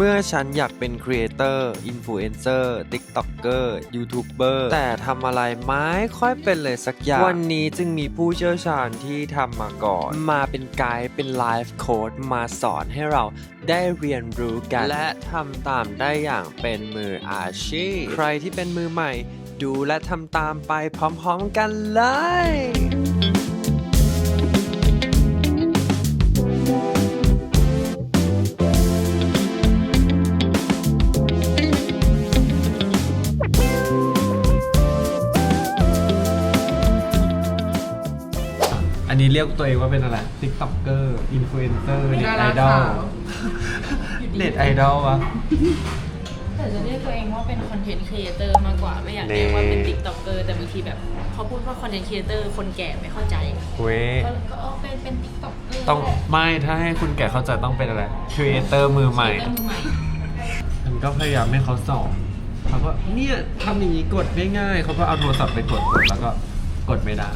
เมื่อฉันอยากเป็นครีเอเตอร์อินฟลูเอนเซอร์ติ๊กต็อกเกอร์ยูทูบเบอร์แต่ทำอะไรไม่ค่อยเป็นเลยสักอย่าง วันนี้จึงมีผู้เชี่ยวชาญที่ทำมาก่อน มาเป็นไกด์เป็นไลฟ์โค้ดมาสอนให้เราได้เรียนรู้กัน และทำตามได้อย่างเป็นมืออาชีพ ใครที่เป็นมือใหม่ ดูและทำตามไปพร้อมๆกันเลย รียกตัวเองว่าเป็นอะไรติ๊กต็อกเกอร์อินฟลูเอนเซอร์เน็ตไอดอลเน็ตไอดอลวะแต่จะเรียกตัวเองว่าเป็นคอนเทนต์ครีเอเตอร์มากกว่าไม่อยากเรียกว่าเป็นนี่ติ๊กต็อกเกอร์แต่บางทีแบบเขาพูดว่าคอนเทนต์ครีเอเตอร์คนแก่ไม่เข้าใจเว้ยก็ก็เอาเป็นเป็นติ๊กต็อกเกอร์ต้องไม่ถ้าให้คุณแก่เข้าใจต้องเป็นอะไรครีเอเตอร์มือใหม่เรื่องใหม่มันก็พยายามให้เขาสอนเขาก็เนี่ยทำอย่างนี้กดง่ายๆเขาก็เอาโทรศัพท์ไปกดกดแล้วก็ กดไม่ได้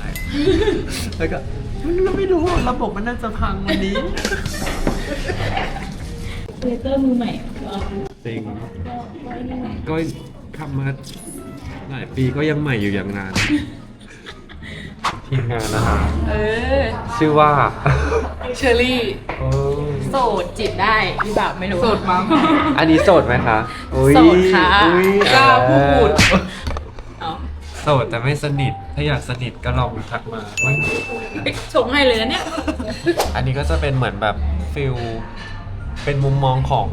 แล้วก็เราไม่รู้ระบบมันน่าจะพังวันนี้ครีเอเตอร์มือใหม่ก็จริงก็ก็นี่ไงก็ทำมาหลายปีก็ยังใหม่อยู่อย่างนานทีมงานนะครับเออ ชื่อว่าเชอรี่โอ้โสดจีบได้หรือเปล่าไม่รู้โสดมั้งอันนี้โสดไหมคะอุ๊ยโสดค่ะอุ๊ยกล้าพูดเอา โสดแต่ไม่สนิท ถ้าอยากสนิทก็ลองทักมาอุ๊ยชงให้เลยนะเนี่ยอันนี้ก็จะเป็นเหมือนแบบฟิลเป็นมุมมองของ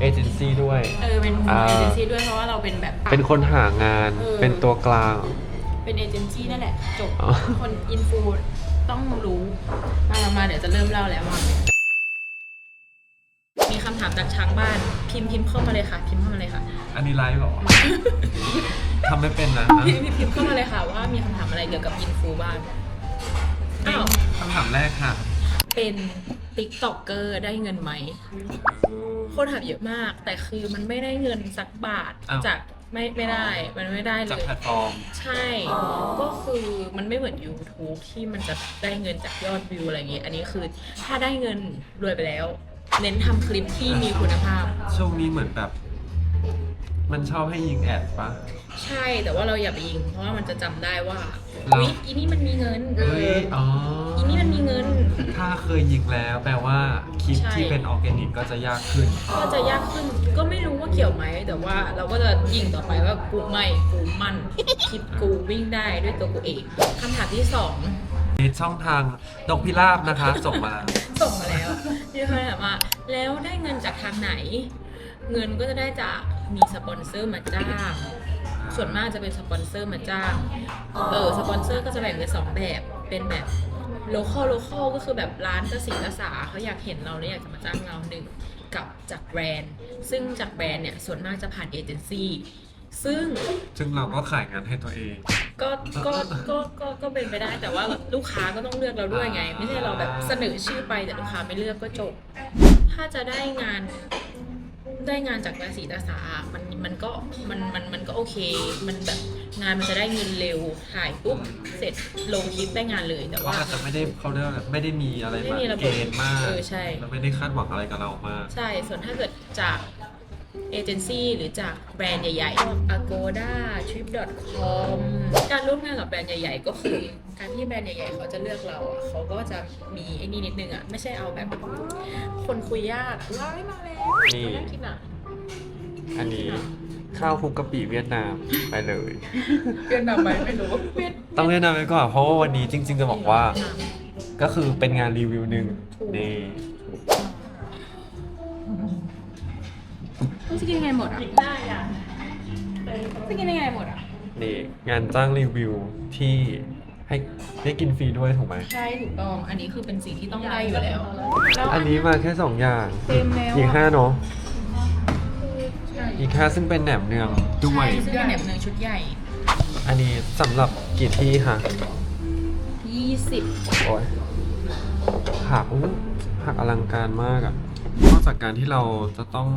เอเจนซี่ด้วย เออเป็นอ่าเอเจนซี่ด้วยเพราะว่าเราเป็นแบบเป็นคนหางานเออเป็นตัวกลาง เป็นเอเจนซี่นั่นแหละจบอ๋อคนอินฟูต้องรู้มามามาเดี๋ยวจะเริ่มเล่าแล้วว่ามี คำถามจากช้างบ้าน พิมพ์พิมพ์เข้ามาเลยค่ะ พิมพ์เข้ามาเลยค่ะ อันนี้ไลฟ์เหรอ ทำไม่เป็นนะพิมพ์พิมพ์เข้ามาเลยค่ะว่ามีคำถามอะไรเกี่ยวกับอินฟูบ้างอ้าวคำถามแรกค่ะ เป็นติ๊กต็อกเกอร์ได้เงินไหมคนถามเยอะมาก แต่คือมันไม่ได้เงินสักบาทอ้าวจากไม่ไม่ได้ มันไม่ได้เลจากยแพลตฟอร์ม ใช่ ก็คือมันไม่เหมือน YouTube ที่มันจะได้เงินจากยอดวิวอะไรอย่างเงี้ยอันนี้คือถ้าได้เงินรวยไปแล้ว เน้นทำคลิปที่มีคุณภาพ ช่วงนี้เหมือนแบบ มันชอบให้ยิงแอดปะ ใช่แต่ว่าเราอย่าไปยิง เพราะว่ามันจะจำได้ว่าเรา อุ๊ยอีนี่มันมีเงินเฮ้ยอ๋ออีนี่มันมีเงิน ถ้าเคยยิงแล้วแปลว่าคลิปใช่ ที่เป็นออร์แกนิกก็จะยากขึ้น ก็จะยากขึ้นก็ไม่รู้ว่าเกี่ยวไหม แต่ว่าเราก็จะยิงต่อไปว่ากูไม่กูมั่นคลิปกูวิ่งได้ด้วยตัวกูเองคำถามที่สองมี ช่องทางดกพิราบนะคะ ส่งมา ส่งมาแล้วมีคนถามว่าแล้วได้เงินจากทางไหน เงินก็จะได้จากมีสปอนเซอร์มาจ้างส่วนมากจะเป็นสปอนเซอร์มาจ้างเออสปอนเซอร์ก็จะแบ่งเป็นสองแบบเป็นแบบโลคอลโลคอลก็คือแบบร้านกสีกระสาเขาอยากเห็นเราแล้วอยากจะมาจ้างเราหนึ่งกับจากแบรนด์ ซึ่งจากแบรนด์เนี่ยส่วนมากจะผ่านเอเจนซี่ ซึ่งซึ่งเราก็ขายงานให้ตัวเอง ก็ก็ก็ก็ก็เป็นไปได้แต่ว่าลูกค้าก็ต้องเลือกเราด้วยไง ไม่ใช่เราแบบเสนอชื่อไปแต่ลูกค้าไม่เลือกก็จบ ถ้าจะได้งานได้งานจากราศีตาสามันมันก็มันมันมันก็โอเค มันแบบงานมันจะได้เงินเร็วถ่ายปุ๊บเสร็จลงคลิปได้งานเลยแต่ก็ว่า อาจจะไม่ได้เขาเรียกว่าอะไรไม่ได้มีอะไรไม่มามีระบบเกณฑ์มากเออใช่เราไม่ได้คาดหวังอะไรกับเรามาก ใช่ ส่วนถ้าเกิดจาก เอเจนซี่หรือจากแบรนด์ใหญ่ๆ Agoda Trip.com การร่วมงานกับแบรนด์ใหญ่ ๆ ก็คือ การที่แบรนด์ใหญ่ ๆ เขาจะเลือกเราอะเขาก็จะมีไอ้นี่นิดนึงอะ ไม่ใช่เอาแบบ คนคุยยากว้ายมาแล้วนี่น่ากินอะอันนี้ข้าวคลุกกะปิเวียดนามไปเลยเปลี่ยนแบบไหมไม่รู้ต้องเวียดนามไปก่อนเพราะว่าวันนี้จริง ๆ จะบอกว่า ก็คือเป็นงานรีวิวหนึ่งนี่ จะกินยังไงหมดอะได้อะจะกินยังไงหมดอะ นี่งานจ้างรีวิวที่ให้ได้กินฟรีด้วยถูกไหม ใช่ถูกต้อง อันนี้คือเป็นสิ่งที่ต้องได้อยู่แล้วแล้วอันนี้มาแค่สองอย่างเต็มแล้วอีกอะห้าเนาะใช่อีกห้าซึ่งเป็นแหนมเนืองด้วยใช่ซึ่งเป็นแหนมเนืองชุดใหญ่ อันนี้สำหรับกี่ที่คะ20โอ้ยผักอู้ผักอลังการมากอะนอกจากการที่เราจะต้อง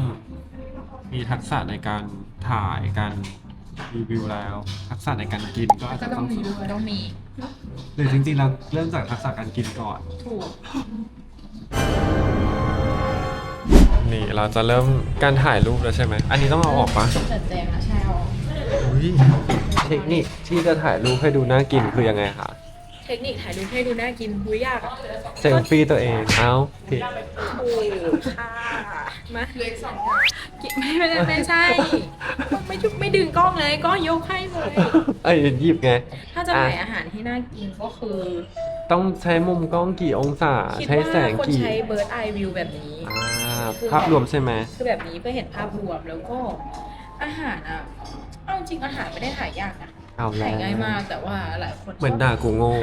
มีทักษะในการถ่ายการรีวิวแล้ว ทักษะในการกินก็อาจจะต้องต้องมีหรือจริงๆเราเริ่มจากทักษะการกินก่อน ถูกนนี่เราจะเริ่มการถ่ายรูปแล้วใช่ไหม อันนี้ต้องเอาออกปะจัดแจงนะใช่เอาอุ้ยเทคนิคที่จะถ่ายรูปให้ดูน่ากินคือยังไงคะ เทคนิคถ่ายรูปให้ดูน่ากินหุยยากอะเซลฟี่ตัวเอง เอ้าผิดโอ้ค่ะ มาเล็กสองไม่ไม่ได้ไม่ใช่ ไม่ชุบไม่ดึงกล้องเลยก็ยกให้เลยเอ้ยหยิบไง ถ้าจะถ่ายอาหารที่น่ากินก็คือ ต้องใช้มุมกล้องกี่องศา คิดใช้ว่าแสงคนกี่ใช้เบิร์ดไอวิวแบบนี้ อ่าภาพรวมใช่ไหมคือแบบนี้เพื่อเห็นภาพรวมแล้วก็อาหารอะ เอาจริงอาหารไม่ได้ถ่ายยากนะ เอาแล้ถ่ายวง่ายมากแต่ว่าหลายคนเหมือนด่ากูโง่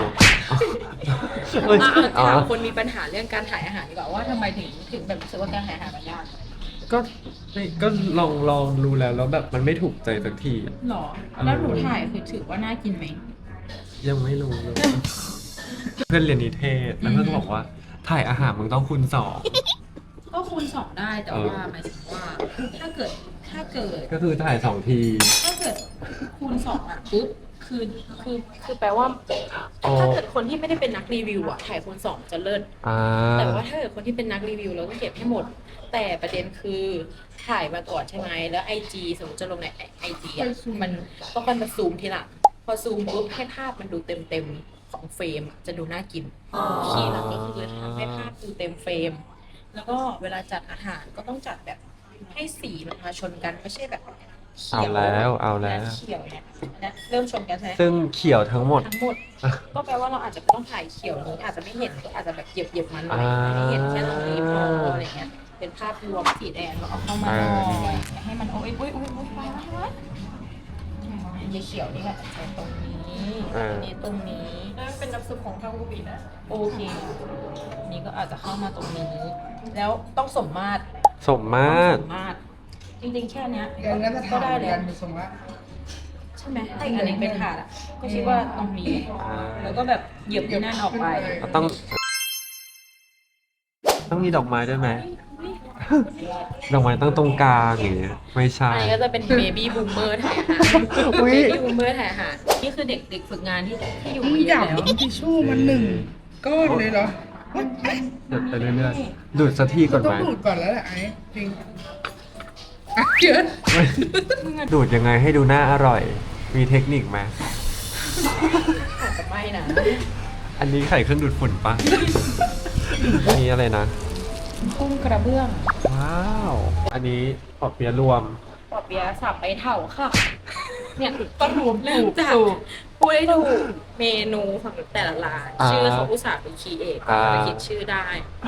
เอ้ยอะอ๋อถามคนมีปัญหาเรื่องการถ่ายอาหารดีกว่าว่าทำไมถึงถึงแบบรู้สึกว่าการถ่ายอาหารมันยากก็ไม่ก็ลองลองดูแล้วแล้วแบบมันไม่ถูกใจสักทีอะหรอ แล้วหนูถ่ายคือถือว่าน่ากินไหม ยังไม่รู้เลย เพื่อนเรียนนิเทศแล้วเพื่อนก็บอกว่า ถ่ายอาหารมึงต้องคูณสอง ก็คูณสองได้แต่เออว่าหมายถึงว่า ถ้าเกิด ถ้าเกิดก็คือถ่ายสองทีถ้าเกิดคูณสองอะปุ๊บคือคือคือแปลว่า อ๋อถ้าเกิดคนที่ไม่ได้เป็นนักรีวิวอะถ่ายคูณสองจะเลิศ อ่าแต่ว่าถ้าเกิดคนที่เป็นนักรีวิวเราต้องเก็บให้หมด แต่ประเด็นคือถ่ายมาก่อนใช่ไหมแล้วไอจีสมมติจะลงในไอจีอะมันต้องกันมาซูมทีหลังพอซูมปุ๊บให้ภาพมันดูเต็มเต็มๆของเฟรมจะดูน่ากินคีย์หลักก็คือทำให้ภาพดูเต็มเฟรม แล้วก็เวลาจัดอาหารก็ต้องจัดแบบ ให้สีมันมาชนกันไม่ใช่แบบเขีเอายวแล้วเอาแล้วอันนั้นเขียวเนี่ยอันนั้นเริ่มชนกันใช่ไหม ซึ่งเขียวทั้งหมด ทั้งหมด ก็แปลว่าเราอาจจะไม่ต้องถ่ายเขียวนี้อาจจะไม่เห็นก็อาจจะแบบเหยียบเหยียบๆมันหน่อยอ่าไม่เห็นแค่ตรงนี้พออะไรเงี้ยเป็นภาพรวมสีแดงเราเอาเข้ามาหน่อยให้มันโอ้ยอุ้ยอุ้ยอุ้ยไปแล้วไปแล้ว เขียวนี่แบบใช้ตรงนี้อันนี้ตรงนี้เป็นน้ำซุปของทางอุบีนะ โอเคอันนี้ก็อาจจะเข้ามาตรงนี้ แล้วต้องสมมาตรสมมาต้องตรสมมาตรจริงๆแค่เนี้ยกันก็จะก็ทำได้ได้แล้กัวนมีทรงว่าใช่ไหมถ้าอีกอันหนึงเป็นถาดอะ ก็คิดว่าตรงนี้ อ่าแล้วก็แบบเหยียบที่นั่นออกไปต้อง ต้องมีดอกไม้ด้วยไหม ดอกไม้ต้องตรงกลางอย่างเงี้ยไม่ใช่ อันนี้ก็จะเป็นเบบี้บูมเมอร์ถ่ายอาหารอุ๊เบย บี้บูมเมอร์ถ่ายอาหารนี่คือเด็กเด็กฝึกงานที่ที่อยู่มึงมาเยหอะยาบแล้วทิชชู่มันหนึ่งก้อนเลยเหรอหยุดไปเรื่อยๆดูดสักทีก่อนต้อไหมงดูดก่อนแล้วแหละไอ้จริงอะเยอะดูดยังไงให้ดูน่าอร่อย มีเทคนิคไหมอาจจะไม่นะอันนี้ไข่เครื่องดูดฝุ่นปะอันนี้อะไรนะ กุ้งกระเบื้องว้าว อันนี้ปอบเปียะรวม ปอเปียะสับไปเถาค่ะ เนี่ยต้องรวมเริ่ถูมกจากถูกพูดให้ถูกเมนูของแต่ละร้าน อ่าชื่อเขาอุตส่าห์เป็นคีย์เอกอ่า จะคิดชื่อได้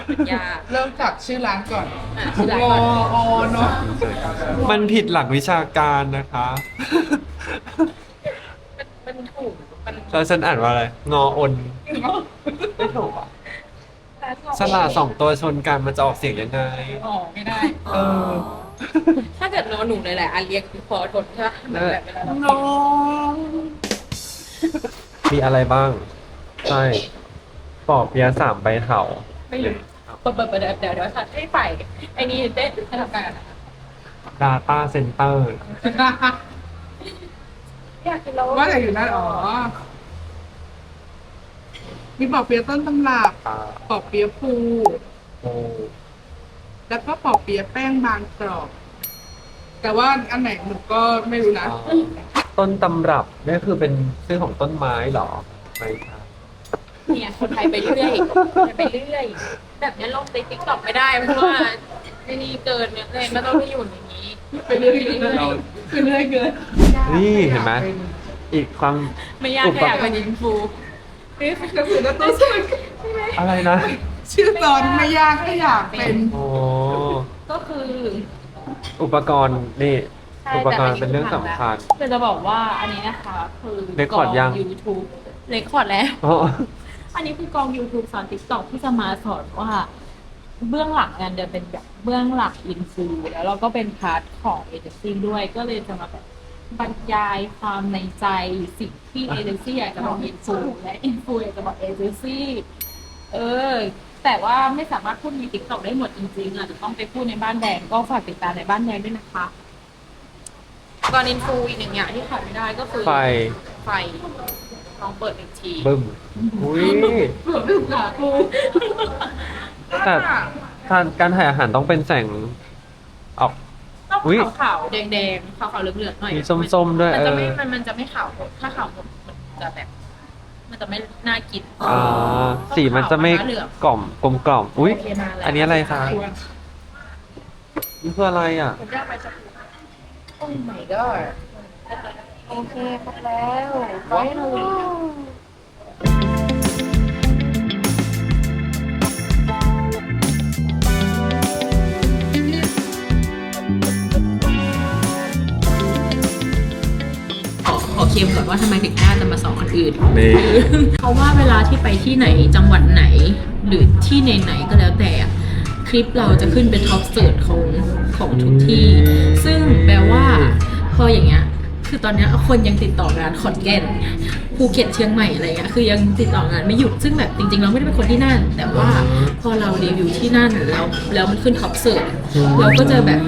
มันยากเริ่มจากชื่อร้านก่อนอะชื่อร้านงก่อน ออเนาะมันผิดหลักวิชาการนะคะ มันมันถูกมันแล้วฉันอ่านว่าอะไร งออนไม่ถูกอะ สลาสองตัวชนกันมันจะออกเสียงยังไง อ๋อไม่ได้ เออ ถ้าเกิดนอนหนูเลยแหละอันเรียกคือพอทนใช่ปะเหมือนแบบเวลาเราน้องมีอะไรบ้าง ใช่ปอบเปียะสามใบเถาไม่รู้เปิดเปิดเปิดเดี๋ยวเดี๋ยวเดี๋ยวค่ะให้ไฟไอ้นี่เต้นให้ทำการ Data Center อยากกินแล้วว่าอะไรอยู่นั่นอ๋อ มีปอบเปี๊ยะต้นตำรับอ่าปอบเปี๊ยะปูโอ้แล้วก็ปอบเปี๊ยะแป้งบางกรอบ แต่ว่าอันไหนหนูก็ไม่รู้นะอ่าต้นตำรับนี่คือเป็นชื่อของต้นไม้เหรอไม่ใช่เนี่ยคนไทยไปเรื่อยไปเรื่อย แบบนี้ลงในติ๊กต็อกไม่ได้เพราะว่าไอ้นี่เกินเนี่ยเลยไม่ต้องไปอยู่ในนี้ไปเรื่อยๆเกินไปเรื่อยเกินนี่เห็นไหมอีกความ ไม่ยากแค่อยากเป็นอินฟู กระสือแล้วตัวสวยอะไรนะ ชื่อตอนไม่ยากก็อยากเป็นโอ้ก็คืออุปกรณ์นี่ ใช่อุปกรณ์แต่อันนี้เป็นเรื่องสำคัญคือจะบอกว่าอันนี้นะคะ คือเรคคอร์ดยัง ยูทูบเรคคอร์ดแล้ว อ๋ออันนี้คือกอง YouTube สอน TikTok ที่จะมาสอนว่าเบื้องหลังงานจะเป็นแบบเบื้องหลังอินฟูแล้วเราก็เป็นพาร์ทของเอเจนซี่ด้วยก็เลยจะมาแบบ บรรยายความในใจสิ่งที่เอเจนซี่อยากจะบอกอินฟูและอินฟูอยากจะบอกเอเจนซี่เออ แต่ว่าไม่สามารถพูดใน TikTok ได้หมดจริงๆอาจจะต้องไปพูดในบ้านแดงก็ฝากติดตามในบ้านแดงด้วยนะคะก่อนอินฟูอีกหนึ่งอย่างที่ขาดไม่ได้ก็คือไฟไฟลองเปิดอีกทีบึ้มอุ้ยเผื่อพึ่งค่ะครูแต่การการถ่ายอาหารต้องเป็นแสงออกต้ องอุ๊ย ขาวๆแดงๆขาวๆเหลืองๆหน่อยมีส้มๆด้วย มันจะไม่เออมันมันจะไม่ขาวหมดถ้าขาวหมดมันจะแบบ มันจะไม่น่ากินอ่าสีมันจะไม่ขาวเหลืองกล่อมกลมกล่อมอุ้ย โเคมาแล้วอันนี้อะไรคะ นี่คืออะไรอะ ผมจะไปสักโอ้ my god โอเคครบแล้วไว้เรา ว่าทำไมถึงกล้าจะมาสอนคนอื่น นี่ เพราะว่าเวลาที่ไปที่ไหนจังหวัดไหน หรือที่ไหนๆก็แล้วแต่อะคลิปเราจะขึ้นเป็นท็อปเสิร์ชของของทุกที่ ซึ่งแปลว่าพออย่างเงี้ย คือตอนเนี้ยคนยังติดต่องานขอนแก่นภูเก็ตเชียงใหม่อะไรเงี้ยคือยังติดต่องานไม่หยุดซึ่งแบบจริงๆ เราไม่ได้เป็นคนที่นั่น แต่ว่าพอเรารีวิวที่นั่นแล้วแล้วมันขึ้นท็อปเสิร์ชเราก็จะแบบ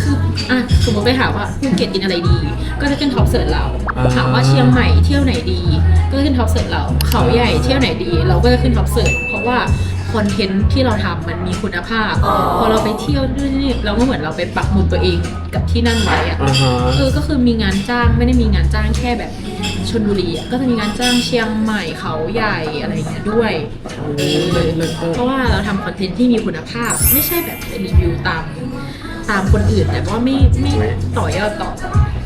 คืออะสมมติไปถามว่าภูเก็ตกินอะไรดี ก็จะขึ้นท็อปเสิร์ชเราอ่าถามว่าเชียงใหม่เที่ยวไหนดี ก็จะขึ้นท็อปเสิร์ชเราเขาใหญ่เที่ยวไหนดี เราก็จะขึ้นท็อปเสิร์ชเพราะว่า คอนเทนต์ที่เราทำมันมีคุณภาพ พอเราไปเที่ยวด้วยนี่เราก็เหมือนเราไปปักหมุดตัวเองกับที่นั่นไว้อะอ่าฮะเออก็คือมีงานจ้างไม่ได้มีงานจ้างแค่แบบชนบุรีอะก็จะมีงานจ้างเชียงใหม่เขาใหญ่อะไรอย่างเงี้ยด้วยเพราะว่าเราทำคอนเทนต์ที่มีคุณภาพ ไม่ใช่แบบไปรีวิวตามตามคนอื่น แต่ว่าไม่ไม่ต่อยอดต่อ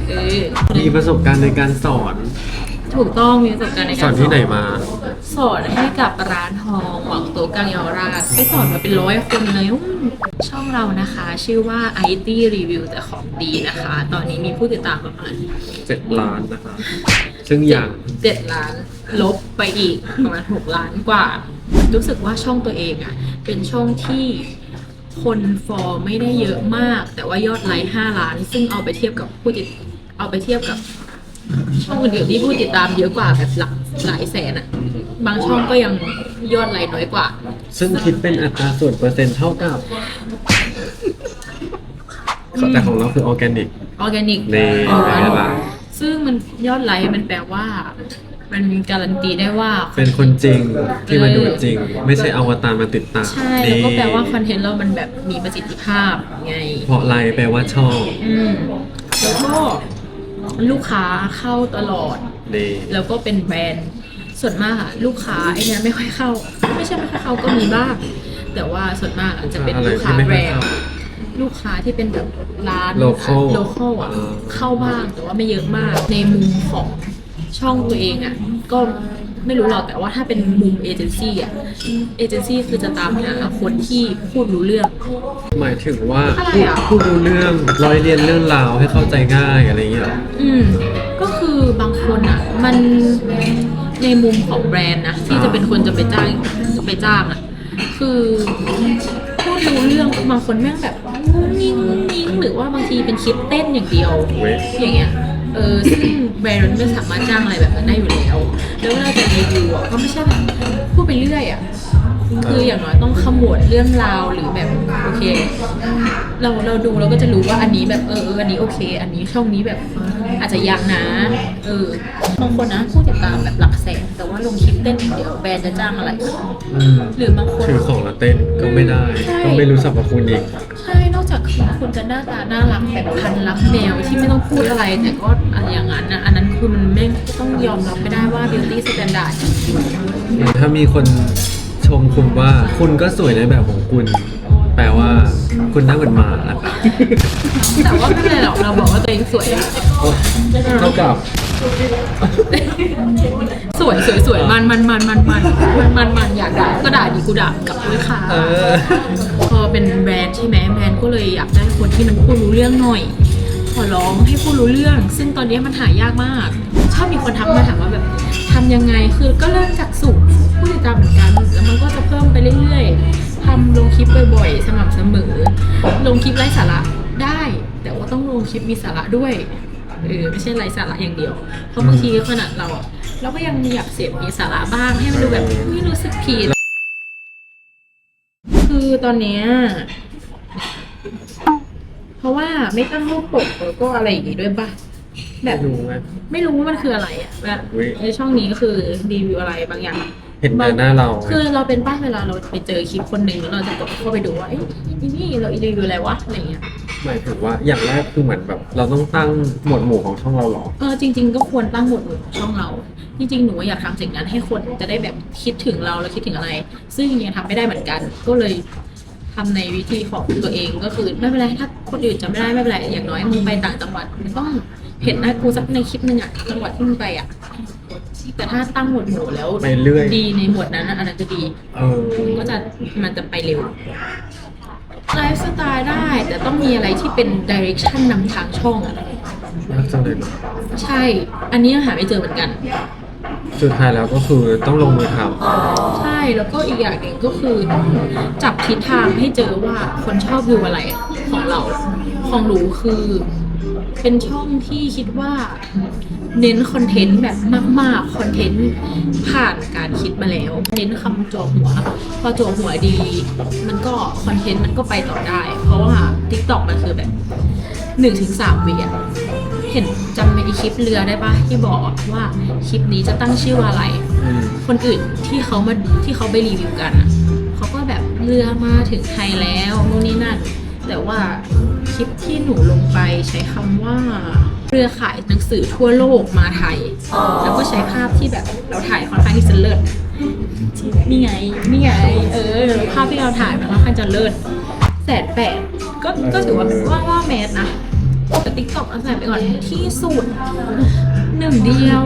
เออมีประสบการณ์ในการสอน ถูกต้องมีประสบการณ์ในสกาอนรที่ไหนมา สอนให้กับร้านทองหวังโตกลางเยาวราชไปสอนมาเป็นร้อยคนเลยอืมช่องเรานะคะ ชื่อว่า IT Review แต่ของดีนะคะ ตอนนี้มีผู้ติดตามประมาณเจ็ดล้านนะคะ ซึ่งอย่างเจ็ดล้าน ลบไปอีกประมาณหกล้านกว่า รู้สึกว่าช่องตัวเองอะ่ะ เป็นช่องที่คนฟอลไม่ได้เยอะมาก แต่ว่ายอดไลค์ห้าล้าน ซึ่งเอาไปเทียบกับผู้ติดเอาไปเทียบกับช่องอื่นๆที่ผู้ติดตามเยอะกว่าแบบหลักหลายแสนอะ่ะ บางช่องก็ยังยอดไลค์น้อยกว่า ซึ่งคิดเป็นอัตราส่วนเปอร์เซ็นต์เท่ากับ แต่ของเราคือออร์แกนิกออร์แกนิกนี่เป็นไงล่ะซึ่งมันยอดไลค์มันแปลว่า มันการันตีได้ว่า เป็นคนจริงที่มาดูจริง ไม่ใช่อวตารมาติดตามใช่แล้วก็แปลว่าคอนเทนต์เรามันแบบมีประสิทธิภาพไง เพราะไลค์แปลว่าชอบอืมแล้วก็ลูกค้าเข้าตลอด นี่แล้วก็เป็นแบรนด์ ส่วนมากอะลูกค้าไอเนี้ยไม่ค่อยเข้า ไม่ใช่ไม่ค่อยเข้าก็มีบ้างแต่ว่าส่วนมากอะจะเป็นอะไรลูกค้าที่ไม่แบรค่อยนเข้าด์ลูกค้าที่เป็นแบบร้าน Local โลคอลอะอ่าเข้าบ้างแต่ว่าไม่เยอะมากในมุมของช่องตัวเองอะก็ไม่รู้หรอกแต่ว่าถ้าเป็นมุมเอเจนซี่อะเอเจนซี่คือจะตามหาคนที่พูดรู้เรื่อง หมายถึงว่าอะไรพูดอะ พูดรู้เรื่องร้อยเรียนเรื่องราวให้เข้าใจง่ายอะไรอย่างเงี้ยเหรออืมก็คือบางคนอะ มัน ในมุมของแบรนด์นะที่จะเป็นคนจะไปจ้างจะไปจ้างอะคือพูดรู้เรื่องบางคนแม่งแบบงุ้งงิ้งงุ้งงิ้งหรือว่าบางทีเป็นคลิปเต้นอย่างเดียวเว้ยอย่างเงี้ยเออซึ่งแบรนด์มันไม่สามารถจ้างอะไรแบบนั้นได้อยู่แล้ว แล้วเวลาจะรีวิวอะก็ไม่ใช่แบบพูดไปเรื่อยอะ คืออย่างน้อยต้องขมวดเรื่องราวหรือแบบโอเค เราเราดูเราก็จะรู้ว่าอันนี้แบบเออเอออันนี้โอเค อันนี้ช่องนี้แบบอาจจะยังนะเออบางคนนะผู้ติดตามแบบหลักแสนแต่ว่าลงคลิปเต้นอย่างเดียวแบรนด์จะจ้างอะไร อืมหรือบางคน ถือของแล้วเต้นก็ไม่ได้ ใช่ก็ไม่รู้สรรพคุณอีก ใช่นอกจากคือคุณจะหน้าตาน่ารักแบบพันรักแมวที่ไม่ต้องพูดอะไรแต่ก็อะไรอย่างนั้นนะอันนั้นคือมันไม่ต้องยอมรับไม่ได้ว่า beauty standard ถ้ามีคนช มคุณว่าคุณก็สวยในแบบของคุณ แปลว่า คุณหน่าเหมือนหมานะครับแต่ว่าไม่เป็นไรหรอกเราบอกว่าตัวเองสวยเท่ากับสวยสวยสวยมันมันมันมันมันมันมันมันอยากด่าก็ด่าดีกูด่ากลับด้วยค่ะ เออ พอเป็นแบรนด์ใช่ไหมแบรนด์ก็เลยอยากได้คนที่มันพูดรู้เรื่องหน่อย ขอร้องให้พูดรู้เรื่อง ซึ่งตอนนี้มันหายากมาก ชอบมีคนทักมาถามว่าแบบทำยังไงคือก็เริ่มจากสูงผู้ ติดตามเหมือนกันแล้วมันก็จะเพิ่มไปเรื่อยๆทำลงคลิปบ่อยๆสม่ำเสมอ ลงคลิปไร้สาระได้ แต่ว่าต้องลงคลิปมีสาระด้วยเออไม่ใช่ไร้สาระอย่างเดียว เพราะบางทีขนาดเราอะเราก็ยังอยากเสพมีสาระบ้างให้มันดูแบบไม่รู้สึกผิดคือตอนเนี้ยเพราะว่าไม่ตั้งรูปปกแล้วก็อะไรอย่างงี้ด้วยป่ะแบบไม่รู้ไงไม่รู้ว่ามันคืออะไรอะแบบอุ๊ยในช่องนี้ก็คือรีวิวอะไรบางอย่าง เห็นแต่หน้าเรา คือเราเป็นป้าเวลาเราไปเจอคลิปคนหนึ่งแล้วเราจะกดเข้าไปดูว่าเอ้ยนี่นี่เรารีวิวอะไรวะอะไรเงี้ยหมายถึงว่าอย่างแรกคือเหมือนแบบ เราต้องตั้งหมวดหมู่ของช่องเราเหรอเออจริง ๆ ก็ควรตั้งหมวดหมู่ของช่องเรา จริงๆหนูอยากทำสิ่งนั้นให้คนจะได้แบบคิดถึงเราแล้วคิดถึงอะไร ซึ่งยังทำไม่ได้เหมือนกัน ก็เลยทำในวิธีของตัวเองก็คือไม่เป็นไรถ้าคนอื่นจะไม่ได้ไม่เป็นไรอย่างน้อยมึงไปต่างจังหวัดมึงต้องเห็นหน้ากูสักในคลิปนึงอะจังหวัดที่มึงไปอะ แต่ถ้าตั้งหมวดหมู่แล้วไปเรื่อย ดีในหมวดนั้นอะอันนั้นจะดี เออ ก็จะมันจะไปเร็วไลฟ์สไตล์ได้ แต่ต้องมีอะไรที่เป็นดิเรกชันนำทางช่องอะยากจังเลยเนอะใช่ อันนี้ยังหาไม่เจอเหมือนกัน สุดท้ายแล้วก็คือต้องลงมือทใช่แล้วก็อีกอย่างหนึ่งก็คือจับทิศทางให้เจอว่าคนชอบดูอะไรของเรา ของหนูคือ เป็นช่องที่คิดว่าเน้นคอนเทนต์แบบมากๆ คอนเทนต์ผ่านการคิดมาแล้ว เน้นคำจั่วหัว พอจั่วหัวดี มันก็คอนเทนต์มันก็ไปต่อได้ เพราะว่า t ิ k t o k มันคือแบบหนึ่งถึงสามวิอะเห็นจำในคลิปเรือได้ปะที่บอกว่าคลิปนี้จะตั้งชื่อว่าอะไรำอืมคนอื่นที่เขามาที่เขาไปรีวิวกันอะเขาก็แบบเรือมาถึงไทยแล้วนู่นนี่นั่น แต่ว่าคลิปที่หนูลงไปใช้คำว่าเรือขายหนังสือทั่วโลกมาไทย แล้วก็ใช้ภาพที่แบบเราถ่ายค่อนข้างที่จะเลิศนี่ไงนี่ไง เออ ภาพที่เราถ่ายมันค่อนข้างจะเลิศแสนแปดก็ก็ถือว่าว่าว่าแมสนะแต่ติ๊กต็อกเอาใส่ไปก่อนที่สุดหนึ่งเดียว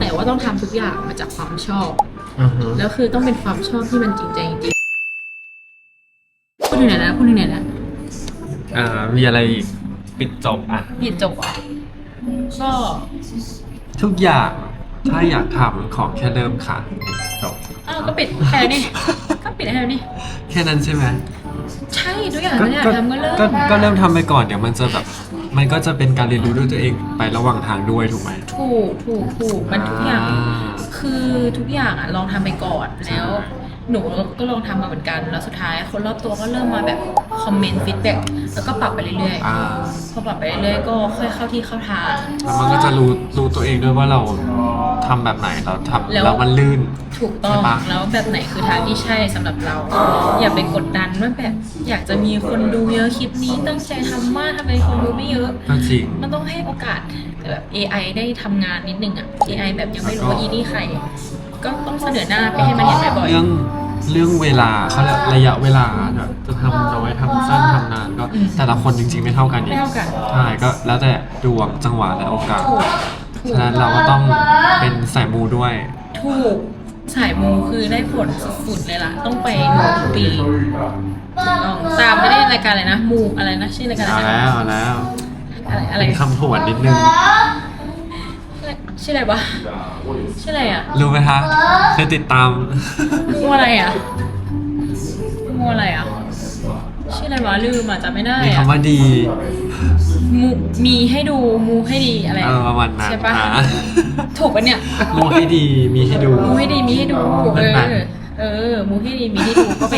แต่ว่าต้องทำทุกอย่างมาจากความชอบอ่าฮะแล้วคือต้องเป็นความชอบที่มันจริงใจจริง พูดถึงไหนนะพูดถึงไหนนะอ่ามีอะไรอีกปิดจบอะผิดจบอะก็ทุกอย่างถ้าอยากทำของแค่เริ่มค่ะจบอ้าวก็ปิดแค่นี้ ก็ปิดแค่นี้ แค่นั้นใช่ไหมใช่ทุกอย่างก็ไม่อยากก็ทำก็เริ่มก็ก็เริ่มทำไปก่อนเดี๋ยวมันจะแบบมันก็จะเป็นการเรียนรู้ด้วยตัวเองไประหว่างทางด้วยถูกไหมถูกถูกถูกมันทุกอย่าง อ่า คือทุกอย่างอะลองทำไปก่อนแล้ว หนูก็ลองทำมาเหมือนกัน แล้วสุดท้ายคนรอบตัวก็เริ่มมาแบบคอมเมนต์ฟีดแบ็กแล้วก็ปรับไปเรื่อยอ่า ๆ พอปรับไปเรื่อยๆ ก็ค่อยเข้าที่เข้าทาง แล้วมันก็จะรู้รู้ตัวเองด้วยว่าเราทำแบบไหนเราทำแล้ว แล้วมันลื่น ถูกต้องใช่ปะ แล้วแบบไหนคือทางที่ใช่สำหรับเรา อย่าไปกดดันว่าแบบอยากจะมีคนดูเยอะคลิปนี้ตั้งใจทำมากทำไมคนดูไม่เยอะ ก็จริง มันต้องให้โอกาสแบบ AI ได้ทำงานนิดนึงอะ AI แบบยังไม่รู้ว่าอีนี่ใคร ก็ต้องเสนอหน้าไปให้มันเห็นบ่อยเรื่องเรื่องเวลาเขาเรียกระยะเวลาแบบจะทำน้อยทำสั้นทำนานก็แต่ละคนจริงๆไม่เท่ากันๆอีไม่กเท่ากัน ใช่ก็แล้วแต่ดวงจังหวะและโอกาสถูกถูฉะกนั้นเราก็ต้องเป็นสายมูด้วย ถูกสายมูคือได้ผลสุดๆเลยล่ะ ต้องไปมูทุกปีต้องตามไม่ได้รายการอะไรนะ มูอะไรนะชื่อรายการอะเอาไรนะแล้วเอาแล้วอะไรอะไรเป็นคำผวนนิดนึง ชื่ออะไรวะชื่ออะไรอะรู้ไหมคะเคยติดตามมูอะไรอะมูอะไรอะชื่ออะไรวะลืมอะจำไม่ได้มีอะคำว่าดีมูมีให้ดูมูให้ดีอะไรเออประมาณนั้นใช่ปะอ่าถูกปะเนี่ยมูให้ดีมีให้ดู มูให้ดีมีให้ดูมัเอนแบบอเออมูให้ดีมีให้ดูก็ไป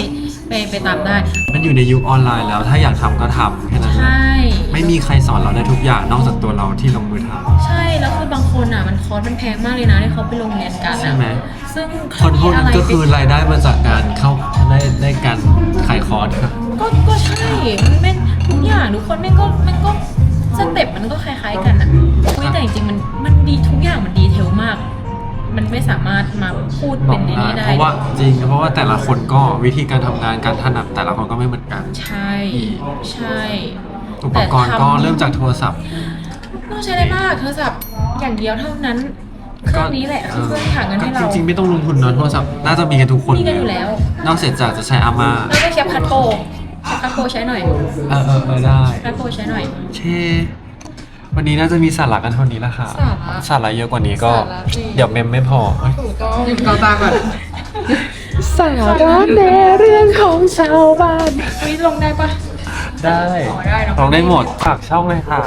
ไปไปตามได้ มันอยู่ในยุคออนไลน์แล้ว ถ้าอยากทำก็ทำแค่นั้นแหใชละ่ ไม่มีใครสอนเราได้ทุกอย่างนอกจากตัวเราที่ลงมือทำ ใช่แล้วคือบางคนอะมันคอร์สมันแพงมากเลยนะที่เขาไปลงเรียนกันใช่อะไหม ซึ่งคนพวกนั้นก็คืออะไรรายได้มาจากการเข้าได้ได้การขายคอร์สครับก็ก็ใช่มันแม่งทุกอย่างทุกคนแม่งก็แม่งก็สเต็ปมันก็คล้ายๆกันอะอุ๊ยแต่จริงๆมันมันดีทุกอย่างมันดีเทลมาก มันไม่สามารถมาพูดบเป็อนกในได้นี้ได้เพราะว่าจริงเพราะว่าแต่ละคนก็วิธีการทำงานการถนัดแต่ละคนก็ไม่เหมือนกัน ใช่ใช่ อุปกรณ์ก็เริ่มจากโทรศัพท์ต้องใช้ได้มากโทรศัพท์อย่างเดียวเท่านั้นเครื่องนี้แหละคือเครื่องที่หาเงินให้จเราริงๆไม่ต้องลงทุนเนอะโทรศัพท์น่าจะมีกันทุกคนมีกันอยู่แล้วนอกเสร็จจากจะใช้อาม่าแล้วก็แคปคัตโปแคปคัตโปใช้หน่อยเออเออเออได้คัตโปใช้หน่อยโอเควันนี้น่าจะมีสาระกันเท่านี้ละค่ะ สาระสาระเยอะกว่านี้ก็ สาระจริงเดี๋ยวเมมไม่พอเอ้ยถูกต้องเราตาก่อน สาระในเรื่องของชาวบ้าน วิลงได้ปะ ได้อ๋อได้เนอะลองได้หมดฝากช่องเลยค่ะ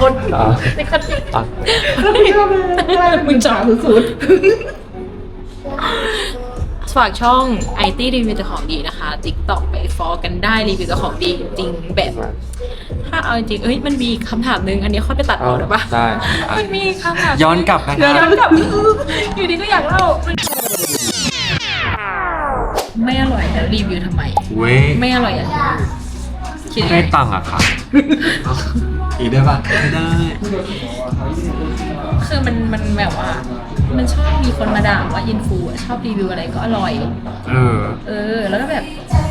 คนอ่าในคันติอะมึงจ๋าสุดฝากช่องไอตี้รีวิวแต่ของดีนะคะ TikTok ไปฟอลกันได้รีวิวแต่ของดีจริงๆแบบ ถ้าเอาจริงๆเอ้ยมันมีคำถามหนึ่งอันนี้ค่อยไปตัดออกได้ปะได้อะมันมีคำถามย้อนกลับนะเดี๋ยวย้อนกลับอยู่ดีก็อยากเล่า ไม่อร่อยแล้วรีวิวทำไม เว้ยไม่อร่อยอะคิดยังได้ไงตังค์อะค่ะ อีกได้ปะไม่ได้ คือมันมันแบบว่า มันชอบมีคนมาด่าว่าอินฟูอะชอบรีวิวอะไรก็อร่อย เออ เออ แล้วก็แบบ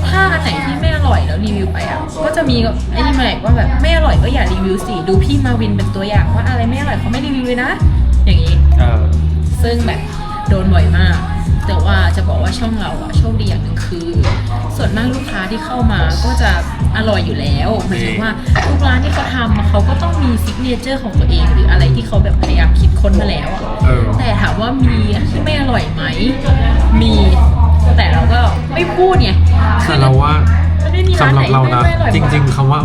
ถ้าอันไหนที่ไม่อร่อยแล้วรีวิวไปอะ ก็จะมีไอ้นี่มาอีกว่าแบบไม่อร่อยก็อย่ารีวิวสิดูพี่มาวินเป็นตัวอย่างว่าอะไรไม่อร่อยเขาไม่รีวิวเลยนะ อย่างนี้ เออ ซึ่งแบบ โดนบ่อยมาก แต่ว่าจะบอกว่าช่องเราอะโชคดีอย่างหนึ่งคือ ส่วนมากลูกค้าที่เข้ามาก็จะอร่อยอยู่แล้วหมายถึงว่าทุกร้านที่เขาทำอะเขาก็ต้องมีซิกเนเจอร์ของตัวเองหรืออะไรที่เขาแบบพยายามคิดค้นมาแล้วอะเออ แต่ถามว่ามีที่ไม่อร่อยไหม มีแต่เราก็ไม่พูดไงแต่เราว่ามันไม่มีร้านสำหไหรันบเราไม่นะ ไม่อร่อย จริง ๆคำว่า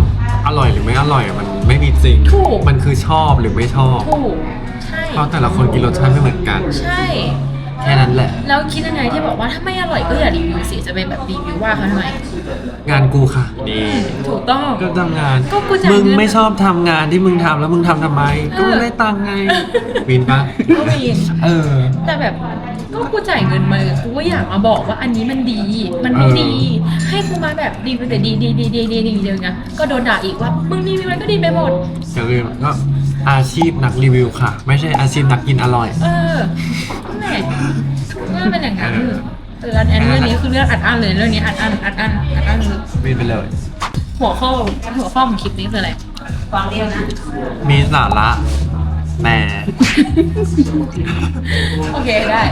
อร่อยหรือไม่อร่อยอะมันไม่มีจริง ถูก มันคือชอบหรือไม่ชอบ ถูกใช่เพราะแต่ละคนกินรสชาติไม่เหมือนกัน ใช่ แค่นั้นแหละ แล้วคิดยังไงที่บอกว่าถ้าไม่อร่อยก็อย่ารีวิวสิจะไปแบบรีวิวว่าเขาทำไมงานกูค่ะ นี่ ถูกต้อง ก็ทำงาน ก็กูจ่ายมึงเงินไม่ชอบทำงานที่มึงทำแล้วมึงทำทำไมเออก็มึงได้ตังค์ไง วินปะก็มีเออ แต่แบบก็กูจ่ายเงินมากูก็อยากมาบอกว่าอันนี้มันดี มันไม่เออดี ให้กูมาแบบรีวิวแต่ดีดีดีดีดีดีเดียวไงก็โดนด่าอีกว่ามึงรีวิวอะไรก็ดีไปหมด อย่าลืมก็อาชีพนักรีวิวค่ะ ไม่ใช่อาชีพนักกินอร่อย เออ แหม่เรื่องเป็นอย่างนั้นเออเอออันอันเรื่องนี้คือเรื่องอัดอั้นเลยเรื่องนี้อัดอั้นอัดอั้นอัดอั้นคือวินไปเลย หัวข้อหัวข้อของคลิปนี้คืออะไรฟังเรียงนะ มีสาระแหมโอเคได้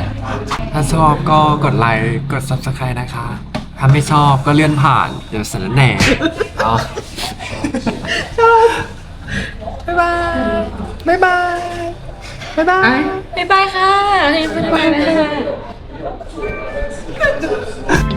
ถ้าชอบก็กดไลค์กด subscribe นะคะ ถ้าไม่ชอบก็เลื่อนผ่าน เดี๋ยวสารแหน่เอาบ๊ายบาย บ๊ายบาย บ๊ายบาย บ๊ายบายค่ะบ๊ายบายค่ะ